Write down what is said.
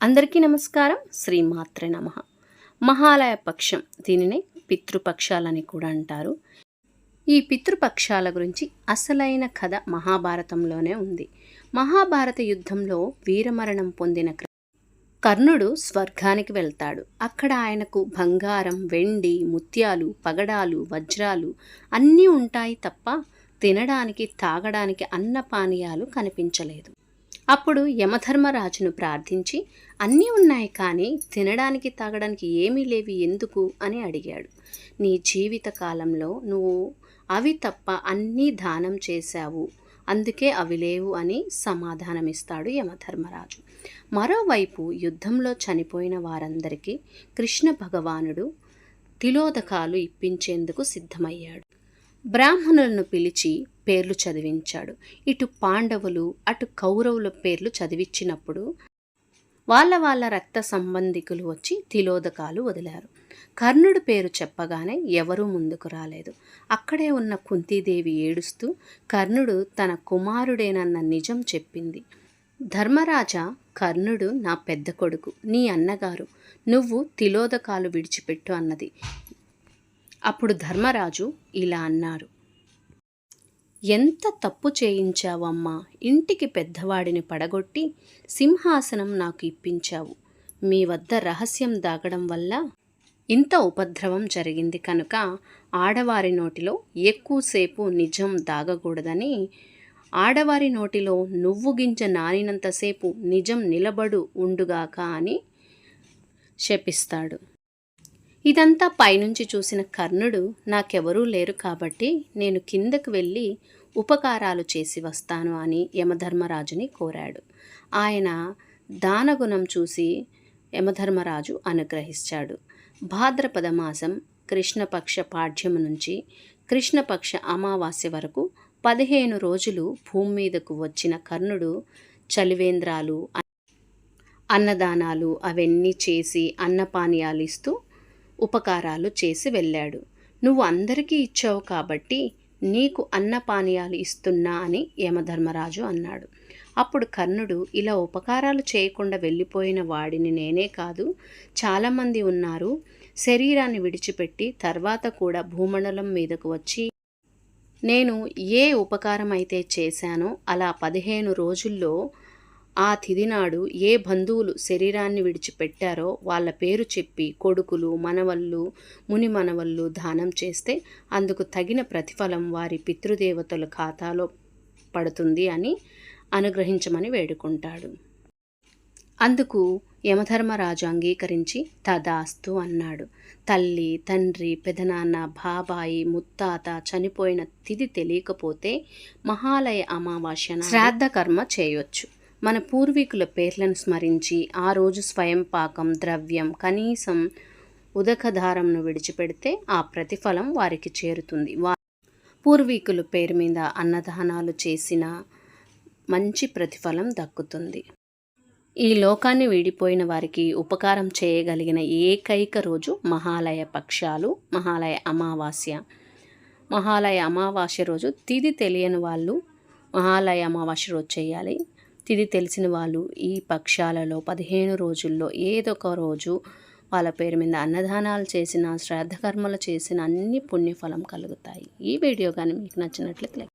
అందరికీ నమస్కారం. శ్రీమాత్రే నమ. మహాలయ పక్షం దీనినే పితృపక్షాలని కూడా అంటారు. ఈ పితృపక్షాల గురించి అసలైన కథ మహాభారతంలోనే ఉంది. మహాభారత యుద్ధంలో వీరమరణం పొందిన కర్ణుడు స్వర్గానికి వెళ్తాడు. అక్కడ ఆయనకు బంగారం వెండి ముత్యాలు పగడాలు వజ్రాలు అన్నీ ఉంటాయి తప్ప తినడానికి తాగడానికి అన్నపానీయాలు కనిపించలేదు. అప్పుడు యమధర్మరాజును ప్రార్థించి అన్నీ ఉన్నాయి కానీ తినడానికి తాగడానికి ఏమీ లేవి ఎందుకు? అని అడిగాడు. నీ జీవిత కాలంలో నువ్వు అవి తప్ప అన్నీ దానం చేశావు. అందుకే అవి లేవు అని సమాధానమిస్తాడు యమధర్మరాజు. మరోవైపు యుద్ధంలో చనిపోయిన వారందరికీ కృష్ణ భగవానుడు తిలోదకాలు ఇప్పించేందుకు సిద్ధమయ్యాడు. బ్రాహ్మణులను పిలిచి పేర్లు చదివించాడు. ఇటు పాండవులు అటు కౌరవుల పేర్లు చదివించినప్పుడు వాళ్ళ వాళ్ళ రక్త సంబంధికులు వచ్చి తిలోదకాలు వదిలారు. కర్ణుడు పేరు చెప్పగానే ఎవరూ ముందుకు రాలేదు. అక్కడే ఉన్న కుంతీదేవి ఏడుస్తూ కర్ణుడు తన కుమారుడేనన్న నిజం చెప్పింది. ధర్మరాజా కర్ణుడు నా పెద్ద కొడుకు నీ అన్నగారు. నువ్వు తిలోదకాలు విడిచిపెట్టు అన్నది. అప్పుడు ధర్మరాజు ఇలా అన్నారు. ఎంత తప్పు చేయించావమ్మా? ఇంటికి పెద్దవాడిని పడగొట్టి సింహాసనం నాకు ఇప్పించావు. మీ వద్ద రహస్యం దాగడం వల్ల ఇంత ఉపద్రవం జరిగింది కనుక ఆడవారి నోటిలో ఎక్కువసేపు నిజం దాగకూడదని ఆడవారి నోటిలో నువ్వు గింజ నానినంతసేపు నిజం నిలబడు ఉండుగాక అని శపిస్తాడు. ఇదంతా పైనుంచి చూసిన కర్ణుడు నాకెవరూ లేరు కాబట్టి నేను కిందకు వెళ్ళి ఉపకారాలు చేసి వస్తాను అని యమధర్మరాజుని కోరాడు. ఆయన దానగుణం చూసి యమధర్మరాజు అనుగ్రహించాడు. భాద్రపద మాసం కృష్ణపక్ష పాఠ్యము నుంచి కృష్ణపక్ష అమావాస్య వరకు పదిహేను రోజులు భూమి మీదకు వచ్చిన కర్ణుడు చలివేంద్రాలు అన్నదానాలు అవన్నీ చేసి అన్నపానీయాలు ఇస్తూ ఉపకారాలు చేసి వెళ్ళాడు. నువ్వు అందరికీ ఇచ్చావు కాబట్టి నీకు అన్నపానీయాలు ఇస్తున్నా అని యమధర్మరాజు అన్నాడు. అప్పుడు కర్ణుడు ఇలా ఉపకారాలు చేయకుండా వెళ్ళిపోయిన వాడిని నేనే కాదు. చాలామంది ఉన్నారు. శరీరాన్ని విడిచిపెట్టి తర్వాత కూడా భూమండలం మీదకు వచ్చి నేను ఏ ఉపకారం అయితే చేశానో అలా పదిహేను రోజుల్లో ఆ తిదినాడు ఏ బంధువులు శరీరాన్ని విడిచిపెట్టారో వాళ్ళ పేరు చెప్పి కొడుకులు మనవళ్ళు ముని మనవళ్ళు దానం చేస్తే అందుకు తగిన ప్రతిఫలం వారి పితృదేవతల ఖాతాలో పడుతుంది అని అనుగ్రహించమని వేడుకుంటాడు. అందుకు యమధర్మరాజు అంగీకరించి తదాస్తు అన్నాడు. తల్లి తండ్రి పెదనాన్న బాబాయి ముత్తాత చనిపోయిన తిథి తెలియకపోతే మహాలయ అమావాస్య శ్రాద్ధ కర్మ చేయొచ్చు. మన పూర్వీకుల పేర్లను స్మరించి ఆ రోజు స్వయం పాకం ద్రవ్యం కనీసం ఉదకధారంను విడిచిపెడితే ఆ ప్రతిఫలం వారికి చేరుతుంది. వా పూర్వీకుల పేరు మీద అన్నదానాలు చేసిన మంచి ప్రతిఫలం దక్కుతుంది. ఈ లోకాన్ని వీడిపోయిన వారికి ఉపకారం చేయగలిగిన ఏకైక రోజు మహాలయ పక్షాలు మహాలయ అమావాస్య. మహాలయ అమావాస్య రోజు తిది తెలియని వాళ్ళు మహాలయ అమావాస్య రోజు చేయాలి. తిది తెలిసిన వాళ్ళు ఈ పక్షాలలో పదిహేను రోజుల్లో ఏదో ఒక రోజు వాళ్ళ పేరు మీద అన్నదానాలు చేసిన శ్రాద్ధకర్మలు చేసిన అన్ని పుణ్యఫలం కలుగుతాయి. ఈ వీడియో కానీ మీకు నచ్చినట్లయితే